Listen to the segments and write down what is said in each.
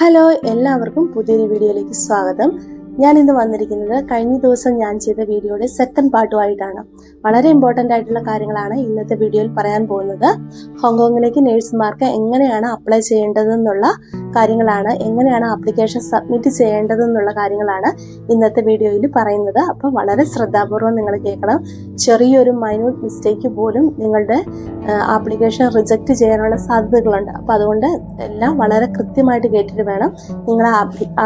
Hello എല്ലാവർക്കും പുതിയൊരു വീഡിയോയിലേക്ക് സ്വാഗതം. ഞാൻ ഇന്ന് വന്നിരിക്കുന്നത് കഴിഞ്ഞ ദിവസം ഞാൻ ചെയ്ത വീഡിയോയുടെ സെക്കൻഡ് പാർട്ടുമായിട്ടാണ് വളരെ ഇമ്പോർട്ടന്റ് ആയിട്ടുള്ള കാര്യങ്ങളാണ് ഇന്നത്തെ വീഡിയോയിൽ പറയാൻ പോകുന്നത്. ഹോങ്കോങ്ങിലേക്ക് നേഴ്സുമാർക്ക് എങ്ങനെയാണ് അപ്ലൈ ചെയ്യേണ്ടതെന്നുള്ള കാര്യങ്ങളാണ്. എങ്ങനെയാണ് ആപ്ലിക്കേഷൻ സബ്മിറ്റ് ചെയ്യേണ്ടതെന്നുള്ള കാര്യങ്ങളാണ് ഇന്നത്തെ വീഡിയോയിൽ പറയുന്നത്. അപ്പോൾ വളരെ ശ്രദ്ധാപൂർവം നിങ്ങൾ കേൾക്കണം. ചെറിയൊരു മൈന്യൂട്ട് മിസ്റ്റേക്ക് പോലും നിങ്ങളുടെ ആപ്ലിക്കേഷൻ റിജക്റ്റ് ചെയ്യാനുള്ള സാധ്യതകളുണ്ട്. അപ്പോൾ അതുകൊണ്ട് എല്ലാം വളരെ കൃത്യമായിട്ട് കേട്ടിട്ട് വേണം നിങ്ങൾ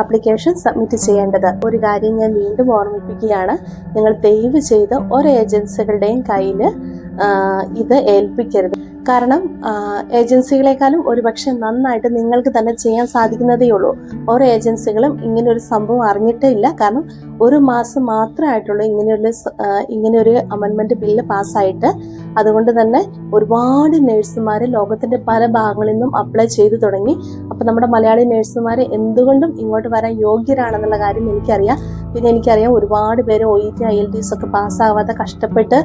ആപ്ലിക്കേഷൻ സബ്മിറ്റ് ചെയ്യേണ്ടത്. ഒരു കാര്യം ഞാൻ വീണ്ടും ഓർമ്മിപ്പിക്കുകയാണ്. നിങ്ങൾ ദയവ് ചെയ്ത് ഒരു ഏജൻസികളുടെയും കയ്യിൽ ഇത് ഏൽപ്പിക്കരുത്. കാരണം ഏജൻസികളെക്കാളും ഒരുപക്ഷെ നന്നായിട്ട് നിങ്ങൾക്ക് തന്നെ ചെയ്യാൻ സാധിക്കുന്നതേ ഉള്ളൂ. ഓരോ ഏജൻസികളും ഇങ്ങനെ ഒരു സംഭവം അറിഞ്ഞിട്ടേ ഇല്ല. കാരണം ഒരു മാസം മാത്രമായിട്ടുള്ളൂ ഇങ്ങനെയുള്ള ഇങ്ങനെയൊരു അമെൻമെന്റ് ബില്ല് പാസ്സായിട്ട്. അതുകൊണ്ട് തന്നെ ഒരുപാട് നഴ്സുമാർ ലോകത്തിന്റെ പല ഭാഗങ്ങളിൽ നിന്നും അപ്ലൈ ചെയ്തു തുടങ്ങി. അപ്പൊ നമ്മുടെ മലയാളി നഴ്സുമാർ എന്തുകൊണ്ടും ഇങ്ങോട്ട് വരാൻ യോഗ്യരാണെന്നുള്ള കാര്യം എനിക്കറിയാം. പിന്നെ എനിക്കറിയാം ഒരുപാട് പേര് O E T I L T S ഒക്കെ പാസ്സാവാതെ കഷ്ടപ്പെട്ട്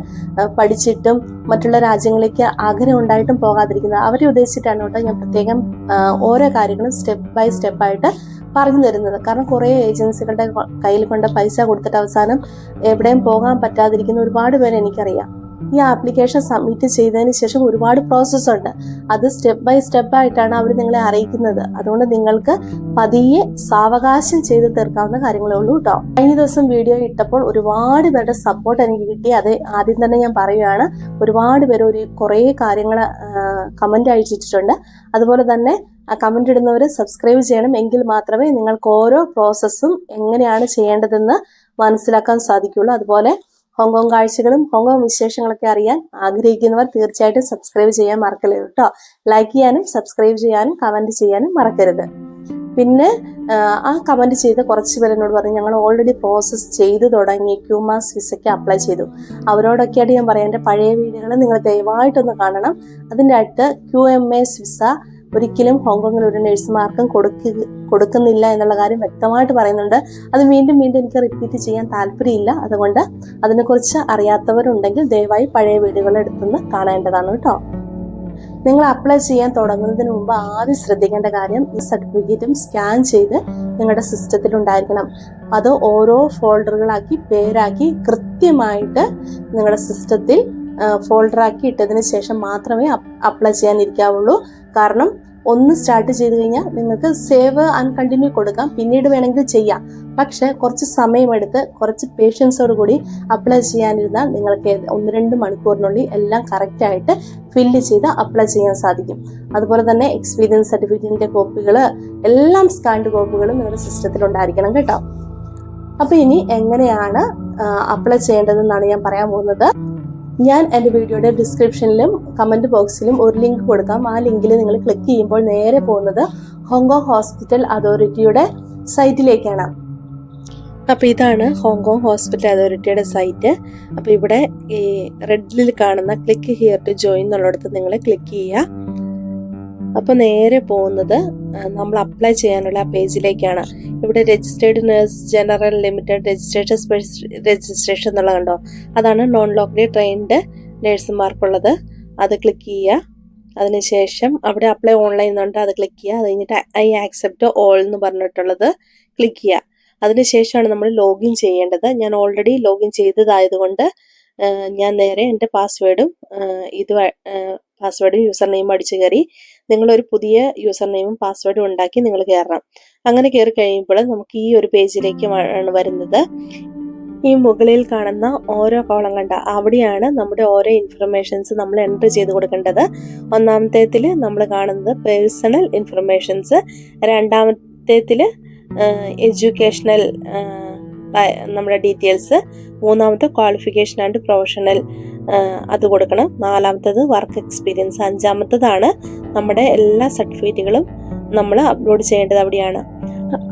പഠിച്ചിട്ടും മറ്റുള്ള രാജ്യങ്ങളിലേക്ക് ആഗ്രഹം ഉണ്ടായിട്ടും പോകാതിരിക്കുന്നത്. അവരെ ഉദ്ദേശിച്ചിട്ടാണ് കേട്ടോ ഞാൻ പ്രത്യേകം ഓരോ കാര്യങ്ങളും സ്റ്റെപ്പ് ബൈ സ്റ്റെപ്പായിട്ട് പറഞ്ഞു തരുന്നത്. കാരണം കുറേ ഏജൻസികളുടെ കയ്യിൽ കൊണ്ട് പൈസ കൊടുത്തിട്ട് അവസാനം എവിടെയും പോകാൻ പറ്റാതിരിക്കുന്ന ഒരുപാട് പേരെ എനിക്കറിയാം. ഈ ആപ്ലിക്കേഷൻ സബ്മിറ്റ് ചെയ്തതിന് ശേഷം ഒരുപാട് പ്രോസസ്സ് ഉണ്ട്. അത് സ്റ്റെപ്പ് ബൈ സ്റ്റെപ്പ് ആയിട്ടാണ് അവർ നിങ്ങളെ അറിയിക്കുന്നത്. അതുകൊണ്ട് നിങ്ങൾക്ക് പതിയെ സാവകാശം ചെയ്ത് തീർക്കാവുന്ന കാര്യങ്ങളേ ഉള്ളൂ കേട്ടോ കഴിഞ്ഞ ദിവസം വീഡിയോ ഇട്ടപ്പോൾ ഒരുപാട് പേരുടെ സപ്പോർട്ട് എനിക്ക് കിട്ടി. അത് ആദ്യം തന്നെ ഞാൻ പറയുകയാണ്. ഒരുപാട് പേര് ഒരു കുറേ കാര്യങ്ങൾ കമന്റ് അയച്ചിട്ടുണ്ട്. അതുപോലെ തന്നെ ആ കമന്റ് ഇടുന്നവർ സബ്സ്ക്രൈബ് ചെയ്യണം. എങ്കിൽ മാത്രമേ നിങ്ങൾക്ക് ഓരോ പ്രോസസ്സും എങ്ങനെയാണ് ചെയ്യേണ്ടതെന്ന് മനസ്സിലാക്കാൻ സാധിക്കുള്ളൂ അതുപോലെ ഹോങ്കോങ് കാഴ്ചകളും ഹോങ്കോങ് വിശേഷങ്ങളൊക്കെ അറിയാൻ ആഗ്രഹിക്കുന്നവർ തീർച്ചയായിട്ടും സബ്സ്ക്രൈബ് ചെയ്യാൻ മറക്കരുത് കേട്ടോ ലൈക്ക് ചെയ്യാനും സബ്സ്ക്രൈബ് ചെയ്യാനും കമന്റ് ചെയ്യാനും മറക്കരുത്. പിന്നെ ആ കമന്റ് ചെയ്ത കുറച്ച് പേരെന്നോട് പറഞ്ഞു ഞങ്ങൾ ഓൾറെഡി പ്രോസസ്സ് ചെയ്തു തുടങ്ങി. ക്യൂമാസ് വിസയ്ക്ക് അപ്ലൈ ചെയ്തു. അവരോടൊക്കെയായിട്ട് ഞാൻ പറയാം എന്റെ പഴയ വീഡിയോകൾ നിങ്ങൾ ദയവായിട്ടൊന്ന് കാണണം. അതിന്റെ അടുത്ത് ക്യു എം എസ് വിസ ഒരിക്കലും ഹോങ്കോങ്ങിൽ ഒരു നഴ്സുമാർക്കും കൊടുക്ക കൊടുക്കുന്നില്ല എന്നുള്ള കാര്യം വ്യക്തമായിട്ട് പറയുന്നുണ്ട്. അത് വീണ്ടും വീണ്ടും എനിക്ക് റിപ്പീറ്റ് ചെയ്യാൻ താല്പര്യമില്ല. അതുകൊണ്ട് അതിനെക്കുറിച്ച് അറിയാത്തവരുണ്ടെങ്കിൽ ദയവായി പഴയ വീഡിയോകൾ എടുത്തുനിന്ന് കാണേണ്ടതാണ് കേട്ടോ. നിങ്ങൾ അപ്ലൈ ചെയ്യാൻ തുടങ്ങുന്നതിന് മുമ്പ് ആദ്യം ശ്രദ്ധിക്കേണ്ട കാര്യം ഈ സർട്ടിഫിക്കറ്റും സ്കാൻ ചെയ്ത് നിങ്ങളുടെ സിസ്റ്റത്തിൽ ഉണ്ടായിരിക്കണം. അത് ഓരോ ഫോൾഡറുകളാക്കി പേരാക്കി കൃത്യമായിട്ട് നിങ്ങളുടെ സിസ്റ്റത്തിൽ ഫോൾഡറാക്കി ഇട്ടതിന് ശേഷം മാത്രമേ അപ്ലൈ ചെയ്യാനിരിക്കാവുള്ളൂ. കാരണം ഒന്ന് സ്റ്റാർട്ട് ചെയ്ത് കഴിഞ്ഞാൽ നിങ്ങൾക്ക് സേവ് ആൻഡ് കണ്ടിന്യൂ കൊടുക്കാം. പിന്നീട് വേണമെങ്കിൽ ചെയ്യാം. പക്ഷെ കുറച്ച് സമയമെടുത്ത് കുറച്ച് പേഷ്യൻസോട് കൂടി അപ്ലൈ ചെയ്യാനിരുന്നാൽ നിങ്ങൾക്ക് ഒന്ന് രണ്ട് മണിക്കൂറിനുള്ളിൽ എല്ലാം കറക്റ്റായിട്ട് ഫില്ല് ചെയ്ത് അപ്ലൈ ചെയ്യാൻ സാധിക്കും. അതുപോലെ തന്നെ എക്സ്പീരിയൻസ് സർട്ടിഫിക്കറ്റിന്റെ കോപ്പികൾ എല്ലാം സ്കാൻഡ് കോപ്പികളും നിങ്ങളുടെ സിസ്റ്റത്തിൽ ഉണ്ടായിരിക്കണം കേട്ടോ. അപ്പോൾ ഇനി എങ്ങനെയാണ് അപ്ലൈ ചെയ്യേണ്ടതെന്നാണ് ഞാൻ പറയാൻ പോകുന്നത്. ഞാൻ എന്റെ വീഡിയോയുടെ ഡിസ്ക്രിപ്ഷനിലും കമന്റ് ബോക്സിലും ഒരു ലിങ്ക് കൊടുക്കാം. ആ ലിങ്കിൽ നിങ്ങൾ ക്ലിക്ക് ചെയ്യുമ്പോൾ നേരെ പോകുന്നത് ഹോങ്കോങ് ഹോസ്പിറ്റൽ അതോറിറ്റിയുടെ സൈറ്റിലേക്കാണ് അപ്പോൾ ഇതാണ് ഹോങ്കോങ് ഹോസ്പിറ്റൽ അതോറിറ്റിയുടെ സൈറ്റ് അപ്പോൾ ഇവിടെ ഈ റെഡിൽ കാണുന്ന ക്ലിക്ക് ഹിയർ ടു ജോയിൻ എന്നുള്ളിടത്ത് നിങ്ങൾ ക്ലിക്ക് ചെയ്യുക. അപ്പോൾ നേരെ പോകുന്നത് നമ്മൾ അപ്ലൈ ചെയ്യാനുള്ള പേജിലേക്കാണ് ഇവിടെ registered nurse general limited registration registration എന്നുള്ള കണ്ടോ? അതാണ് നോൺ ലോക്കലി ട്രെയിൻഡ് നേഴ്സുമാർക്കുള്ളത് അത് ക്ലിക്ക് ചെയ്യുക. അതിനുശേഷം അവിടെ അപ്ലൈ ഓൺലൈൻ ഉണ്ട് അത് ക്ലിക്ക് ചെയ്യുക. അത് കഴിഞ്ഞിട്ട് ഐ ആക്സെപ്റ്റ് ഓൾ എന്ന് പറഞ്ഞിട്ടുള്ളത് ക്ലിക്ക് ചെയ്യുക. അതിനുശേഷമാണ് നമ്മൾ ലോഗിൻ ചെയ്യേണ്ടത്. ഞാൻ ഓൾറെഡി ലോഗിൻ ചെയ്തതായതുകൊണ്ട് ഞാൻ നേരെ എന്റെ പാസ്വേഡും ഇത് പാസ്വേഡും യൂസർ നെയിം അടിച്ചു കയറി നിങ്ങളൊരു പുതിയ യൂസർ നെയിമും പാസ്വേഡും ഉണ്ടാക്കി നിങ്ങൾ കയറണം അങ്ങനെ കയറി കഴിയുമ്പോൾ നമുക്ക് ഈ ഒരു പേജിലേക്ക് ആണ് വരുന്നത്. ഈ മുകളിൽ കാണുന്ന ഓരോ കോളം കണ്ട അവിടെയാണ് നമ്മുടെ ഓരോ ഇൻഫർമേഷൻസ് നമ്മൾ എന്റർ ചെയ്ത് കൊടുക്കേണ്ടത്. ഒന്നാമത്തേത്തിൽ നമ്മൾ കാണുന്നത് പേഴ്സണൽ ഇൻഫർമേഷൻസ് രണ്ടാമത്തേത്തിൽ എഡ്യൂക്കേഷണൽ നമ്മുടെ ഡീറ്റെയിൽസ് മൂന്നാമത്തെ ക്വാളിഫിക്കേഷൻ ആൻഡ് പ്രൊഫഷണൽ അത് കൊടുക്കണം. നാലാമത്തത് വർക്ക് എക്സ്പീരിയൻസ് അഞ്ചാമത്തതാണ് നമ്മുടെ എല്ലാ സർട്ടിഫിക്കറ്റുകളും നമ്മൾ അപ്ലോഡ് ചെയ്യേണ്ടത് അവിടെയാണ്.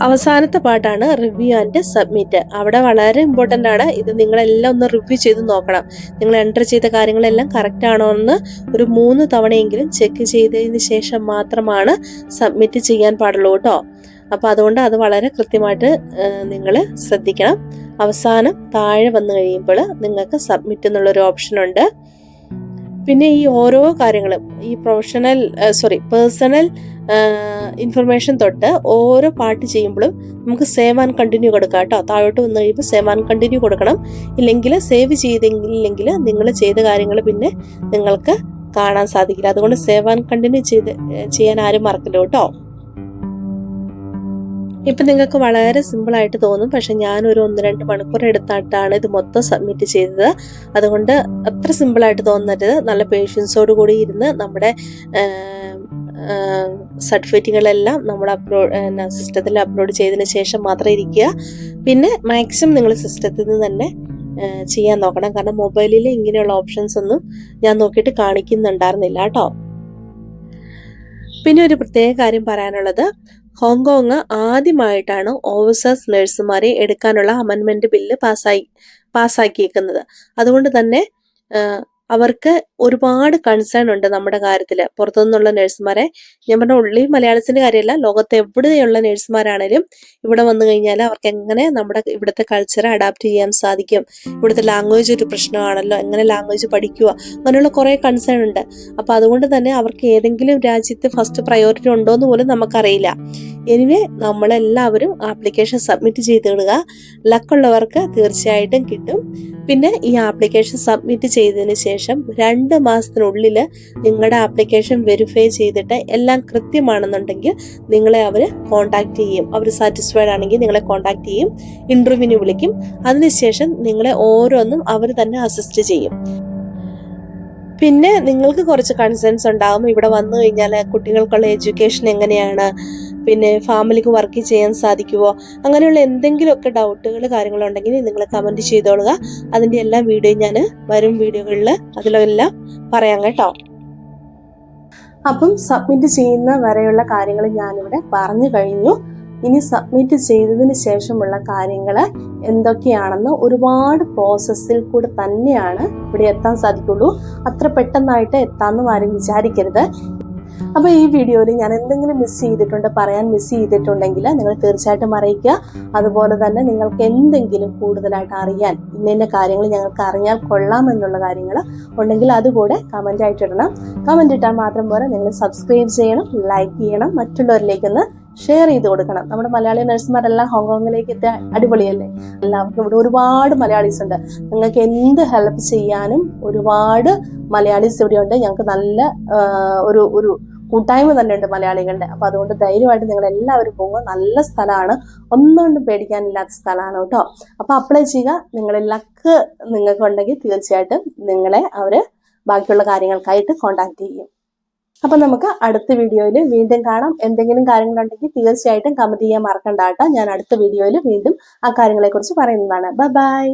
അവസാനത്തെ പാട്ടാണ് റിവ്യൂ ആൻഡ് സബ്മിറ്റ് അവിടെ വളരെ ഇമ്പോർട്ടന്റ് ആണ്. ഇത് നിങ്ങളെല്ലാം ഒന്ന് റിവ്യൂ ചെയ്ത് നോക്കണം. നിങ്ങൾ എന്റർ ചെയ്ത കാര്യങ്ങളെല്ലാം കറക്റ്റ് ആണോ എന്ന് ഒരു മൂന്ന് തവണയെങ്കിലും ചെക്ക് ചെയ്തതിന് ശേഷം മാത്രമാണ് സബ്മിറ്റ് ചെയ്യാൻ പാടുള്ളൂ കേട്ടോ. അപ്പോൾ അതുകൊണ്ട് അത് വളരെ കൃത്യമായിട്ട് നിങ്ങൾ ശ്രദ്ധിക്കണം. അവസാനം താഴെ വന്നു കഴിയുമ്പോൾ നിങ്ങൾക്ക് സബ്മിറ്റ് എന്നുള്ളൊരു ഓപ്ഷൻ ഉണ്ട്. പിന്നെ ഈ ഓരോ കാര്യങ്ങളും ഈ പ്രൊഫഷണൽ സോറി പേഴ്സണൽ ഇൻഫർമേഷൻ തൊട്ട് ഓരോ പാർട്ട് ചെയ്യുമ്പോഴും നമുക്ക് സേവ് ആൻഡ് കണ്ടിന്യൂ കൊടുക്കാം കേട്ടോ. താഴോട്ട് വന്നു കഴിയുമ്പോൾ സേവ് ആൻഡ് കണ്ടിന്യൂ കൊടുക്കണം. ഇല്ലെങ്കിൽ സേവ് ചെയ്തില്ലെങ്കിൽ നിങ്ങൾ ചെയ്ത കാര്യങ്ങൾ പിന്നെ നിങ്ങൾക്ക് കാണാൻ സാധിക്കില്ല. അതുകൊണ്ട് സേവ് ആൻഡ് കണ്ടിന്യൂ ചെയ്ത് ചെയ്യാൻ ആരും മറക്കില്ല കേട്ടോ. ഇപ്പം നിങ്ങൾക്ക് വളരെ സിമ്പിളായിട്ട് തോന്നും. പക്ഷെ ഞാനൊരു ഒന്ന് രണ്ട് മണിക്കൂർ എടുത്തായിട്ടാണ് ഇത് മൊത്തം സബ്മിറ്റ് ചെയ്തത്. അതുകൊണ്ട് അത്ര സിമ്പിളായിട്ട് തോന്നരുത്. നല്ല പേഷ്യൻസോട് കൂടി ഇരുന്ന് നമ്മുടെ സർട്ടിഫിക്കറ്റുകളെല്ലാം നമ്മൾ അപ്ലോഡ് സിസ്റ്റത്തിൽ അപ്ലോഡ് ചെയ്തതിന് ശേഷം മാത്രം ഇരിക്കുക. പിന്നെ മാക്സിമം നിങ്ങൾ സിസ്റ്റത്തിൽ നിന്ന് തന്നെ ചെയ്യാൻ നോക്കണം. കാരണം മൊബൈലിൽ ഇങ്ങനെയുള്ള ഓപ്ഷൻസ് ഒന്നും ഞാൻ നോക്കിയിട്ട് കാണിക്കുന്നുണ്ടായിരുന്നില്ല കേട്ടോ. പിന്നെ ഒരു പ്രത്യേക കാര്യം പറയാനുള്ളത്. ഹോങ്കോങ് ആദ്യമായിട്ടാണ് ഓവർസീസ് നഴ്സുമാരെ എടുക്കാനുള്ള അമെൻമെന്റ് ബില്ല് പാസ്സായി പാസ്സാക്കിയേക്കുന്നത് അതുകൊണ്ട് തന്നെ അവർക്ക് ഒരുപാട് കൺസേൺ ഉണ്ട് നമ്മുടെ കാര്യത്തിൽ പുറത്തുനിന്നുള്ള നഴ്സുമാരെ ഞാൻ പറഞ്ഞ ഉള്ളി മലയാളത്തിന്റെ കാര്യമല്ല ലോകത്ത് എവിടെയുള്ള നഴ്സുമാരാണേലും ഇവിടെ വന്നു കഴിഞ്ഞാൽ അവർക്ക് എങ്ങനെ നമ്മുടെ ഇവിടുത്തെ കൾച്ചറെ അഡാപ്റ്റ് ചെയ്യാൻ സാധിക്കും. ഇവിടുത്തെ ലാംഗ്വേജ് ഒരു പ്രശ്നമാണല്ലോ എങ്ങനെ ലാംഗ്വേജ് പഠിക്കുക അങ്ങനെയുള്ള കുറേ കൺസേൺ ഉണ്ട്. അപ്പൊ അതുകൊണ്ട് തന്നെ അവർക്ക് ഏതെങ്കിലും രാജ്യത്ത് ഫസ്റ്റ് പ്രയോറിറ്റി ഉണ്ടോ എന്ന് പോലും നമുക്കറിയില്ല. എനിവേ നമ്മളെല്ലാവരും ആപ്ലിക്കേഷൻ സബ്മിറ്റ് ചെയ്തിടുക. ലക്കുള്ളവർക്ക് തീർച്ചയായിട്ടും കിട്ടും. പിന്നെ ഈ ആപ്ലിക്കേഷൻ സബ്മിറ്റ് ചെയ്തതിന് ശേഷം രണ്ട് മാസത്തിനുള്ളിൽ നിങ്ങളുടെ ആപ്ലിക്കേഷൻ വെരിഫൈ ചെയ്തിട്ട് എല്ലാം കൃത്യമാണെന്നുണ്ടെങ്കിൽ നിങ്ങളെ അവർ കോൺടാക്ട് ചെയ്യും. അവർ സാറ്റിസ്ഫൈഡ് ആണെങ്കിൽ നിങ്ങളെ കോൺടാക്ട് ചെയ്യും ഇന്റർവ്യൂവിന് വിളിക്കും. അതിനുശേഷം നിങ്ങളെ ഓരോന്നും അവർ തന്നെ അസിസ്റ്റ് ചെയ്യും. പിന്നെ നിങ്ങൾക്ക് കുറച്ച് കൺസേൺസ് ഉണ്ടാകും ഇവിടെ വന്നു കഴിഞ്ഞാൽ കുട്ടികൾക്കുള്ള എഡ്യൂക്കേഷൻ എങ്ങനെയാണ്? പിന്നെ ഫാമിലിക്ക് വർക്ക് ചെയ്യാൻ സാധിക്കുമോ അങ്ങനെയുള്ള എന്തെങ്കിലുമൊക്കെ ഡൗട്ടുകൾ കാര്യങ്ങളുണ്ടെങ്കിൽ നിങ്ങൾ കമന്റ് ചെയ്തോളുക. അതിന്റെ എല്ലാ വീഡിയോയും ഞാൻ വരും വീഡിയോകളിൽ അതിലെല്ലാം പറയാം കേട്ടോ. അപ്പം സബ്മിറ്റ് ചെയ്യുന്ന വരെയുള്ള കാര്യങ്ങൾ ഞാനിവിടെ പറഞ്ഞു കഴിഞ്ഞു. ഇനി സബ്മിറ്റ് ചെയ്തതിന് ശേഷമുള്ള കാര്യങ്ങൾ എന്തൊക്കെയാണെന്ന് ഒരുപാട് പ്രോസസ്സിൽ കൂടെ തന്നെയാണ് ഇവിടെ എത്താൻ സാധിക്കുള്ളൂ. അത്ര പെട്ടെന്നായിട്ട് എത്താമെന്നും ആരും വിചാരിക്കരുത്. അപ്പോൾ ഈ വീഡിയോയിൽ ഞാൻ എന്തെങ്കിലും മിസ് ചെയ്തിട്ടുണ്ട് പറയാൻ മിസ് ചെയ്തിട്ടുണ്ടെങ്കിൽ നിങ്ങൾ തീർച്ചയായിട്ടും അറിയിക്കുക. അതുപോലെ തന്നെ നിങ്ങൾക്ക് എന്തെങ്കിലും കൂടുതലായിട്ട് അറിയാൻ ഇന്ന ഇന്ന കാര്യങ്ങൾ ഞങ്ങൾക്ക് അറിഞ്ഞാൽ കൊള്ളാം എന്നുള്ള കാര്യങ്ങൾ ഉണ്ടെങ്കിൽ അതുകൂടെ കമന്റ് ആയിട്ട് ഇടണം. കമന്റ് ഇട്ടാൽ മാത്രം പോരാ നിങ്ങൾ സബ്സ്ക്രൈബ് ചെയ്യണം ലൈക്ക് ചെയ്യണം മറ്റുള്ളവരിലേക്കൊന്ന് ഷെയർ ചെയ്ത് കൊടുക്കണം. നമ്മുടെ മലയാളി നഴ്സുമാരെല്ലാം ഹോങ്കോങ്ങിലേക്ക് എത്തിയ അടിപൊളിയല്ലേ? എല്ലാവർക്കും ഇവിടെ ഒരുപാട് മലയാളീസ് ഉണ്ട്. നിങ്ങൾക്ക് എന്ത് ഹെൽപ്പ് ചെയ്യാനും ഒരുപാട് മലയാളീസ് ഇവിടെ ഉണ്ട് ഞങ്ങൾക്ക് നല്ല ഒരു ഒരു കൂട്ടായ്മ തന്നെ ഉണ്ട് മലയാളികളുടെ. അപ്പൊ അതുകൊണ്ട് ധൈര്യമായിട്ട് നിങ്ങൾ എല്ലാവരും പോകുക. നല്ല സ്ഥലമാണ്. ഒന്നുകൊണ്ടും പേടിക്കാനില്ലാത്ത സ്ഥലമാണ് കേട്ടോ. അപ്പൊ അപ്ലൈ ചെയ്യുക. നിങ്ങളുടെ ലക്ക് നിങ്ങൾക്ക് ഉണ്ടെങ്കിൽ തീർച്ചയായിട്ടും നിങ്ങളെ അവർ ബാക്കിയുള്ള കാര്യങ്ങൾക്കായിട്ട് കോണ്ടാക്ട് ചെയ്യും. അപ്പൊ നമുക്ക് അടുത്ത വീഡിയോയിൽ വീണ്ടും കാണാം. എന്തെങ്കിലും കാര്യങ്ങളുണ്ടെങ്കിൽ തീർച്ചയായിട്ടും കമന്റ് ചെയ്യാൻ മറക്കണ്ട കേട്ടോ. ഞാൻ അടുത്ത വീഡിയോയിൽ വീണ്ടും ആ കാര്യങ്ങളെ കുറിച്ച് പറയുന്നതാണ്. Bye bye